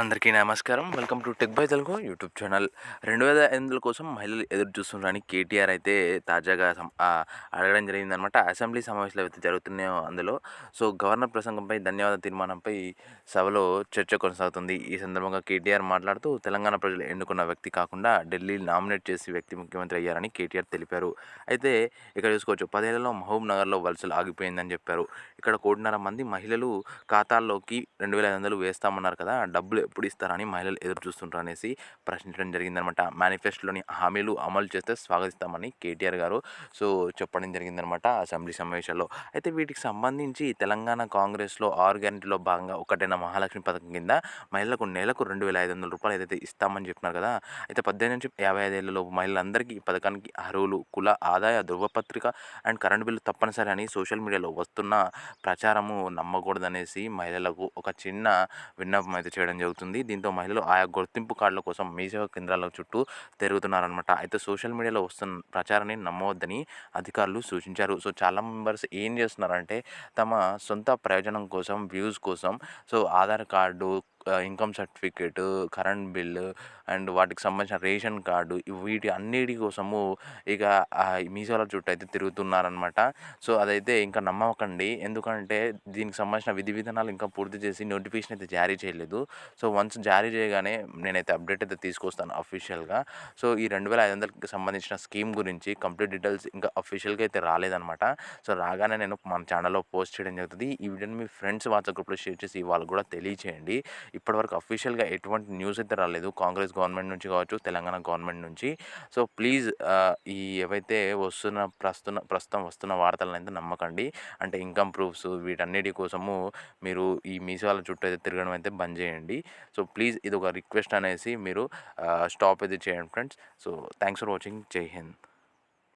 అందరికీ నమస్కారం. Welcome to tech by Telugu YouTube channel. రెండు వేల ఎనిమిదిల కోసం మహిళలు ఎదురు చూస్తున్నారని కేటీఆర్ అయితే తాజాగా అడగడం జరిగిందనమాట అసెంబ్లీ సమావేశాలు అయితే జరుగుతున్నాయో అందులో. సో గవర్నర్ ప్రసంగంపై ధన్యవాద తీర్మానంపై సభలో చర్చ కొనసాగుతుంది. ఈ సందర్భంగా కేటీఆర్ మాట్లాడుతూ తెలంగాణ ప్రజలు ఎన్నుకున్న వ్యక్తి కాకుండా ఢిల్లీ నామినేట్ చేసి వ్యక్తి ముఖ్యమంత్రి అయ్యారని కేటీఆర్ తెలిపారు. అయితే ఇక్కడ చూసుకోవచ్చు పదేళ్ళలో మహబూబ్ నగర్లో వలసలు ఆగిపోయిందని చెప్పారు. ఇక్కడ కోటిన్నర మంది మహిళలు ఖాతాల్లోకి రెండు వేల ఐదు వందలు వేస్తామన్నారు కదా డబ్బులు ఎప్పుడు ఇస్తారని మహిళలు ఎదురు చూస్తుంటారు అనేసి ప్రశ్నించడం జరిగిందనమాట. మేనిఫెస్టోలోని హామీలు అమలు చేస్తే స్వాగతిస్తామని కేటీఆర్ గారు సో చెప్పడం జరిగిందనమాట అసెంబ్లీ సమావేశాల్లో. అయితే వీటికి సంబంధించి తెలంగాణ కాంగ్రెస్లో ఆరు గ్యారెంటీలో భాగంగా ఒకటైన మహాలక్ష్మి పథకం కింద మహిళలకు నెలకు రెండు వేల ఐదు వందల రూపాయలు ఏదైతే ఇస్తామని చెప్పినారు కదా అయితే పద్దెనిమిది నుంచి యాభై ఐదేళ్ళలోపు మహిళలందరికీ ఈ పథకానికి అర్హులు కుల ఆదాయ ధృవపత్రిక అండ్ కరెంటు బిల్లు తప్పనిసరి అని సోషల్ మీడియాలో వస్తున్న ప్రచారము నమ్మకూడదనేసి మహిళలకు ఒక చిన్న విన్నపం అయితే చేయడం జరుగుతుంది. దీంతో మహిళలు ఆయా గుర్తింపు కార్డుల కోసం మీసేవా కేంద్రాల చుట్టూ తిరుగుతున్నారనమాట అయితే సోషల్ మీడియాలో వస్తున్న ప్రచారాన్ని నమ్మవద్దని అధికారులు సూచించారు. సో చాలా మెంబర్స్ ఏం చేస్తున్నారంటే తమ సొంత ప్రయోజనం కోసం వ్యూస్ కోసం so Aadhaar card income certificate current bill and వాటికి సంబంధించిన రేషన్ కార్డు వీటి అన్నిటి కోసము ఇక ఆ మీషోల చుట్టూ అయితే తిరుగుతున్నారనమాట సో అదైతే ఇంకా నమ్మకండి. ఎందుకంటే దీనికి సంబంధించిన విధి విధానాలు ఇంకా పూర్తి చేసి నోటిఫికేషన్ అయితే జారీ చేయలేదు. సో వన్స్ జారీ చేయగానే నేనైతే అప్డేట్ అయితే తీసుకొస్తాను అఫీషియల్గా. సో ఈ రెండు వేల ఐదు వందలకి సంబంధించిన స్కీమ్ గురించి కంప్లీట్ డీటెయిల్స్ ఇంకా అఫీషియల్గా అయితే రాలేదనమాట సో రాగానే నేను మన ఛానల్లో పోస్ట్ చేయడం జరుగుతుంది. ఈ వీడియోని మీ ఫ్రెండ్స్ వాట్సాప్ గ్రూప్లో షేర్ చేసి వాళ్ళు కూడా తెలియచేయండి. ఇప్పటివరకు అఫీషియల్గా ఎటువంటి న్యూస్ అయితే రాలేదు. కాంగ్రెస్ గవర్నమెంట్ నుంచి కావచ్చు తెలంగాణ గవర్నమెంట్ నుంచి. సో ప్లీజ్ ఈ ఏవైతే వస్తున్న ప్రస్తుత ప్రస్తుతం వస్తున్న వార్తలను అయితే నమ్మకండి. అంటే ఇన్కమ్ ప్రూఫ్స్ వీటన్నిటి కోసము మీరు ఈ మీసాల చుట్టూ అయితే తిరగడం అయితే బంద్ చేయండి. సో ప్లీజ్ ఇది ఒక రిక్వెస్ట్ అనేసి మీరు స్టాప్ అయితే చేయండి friends. So thanks for watching. Jai Hind.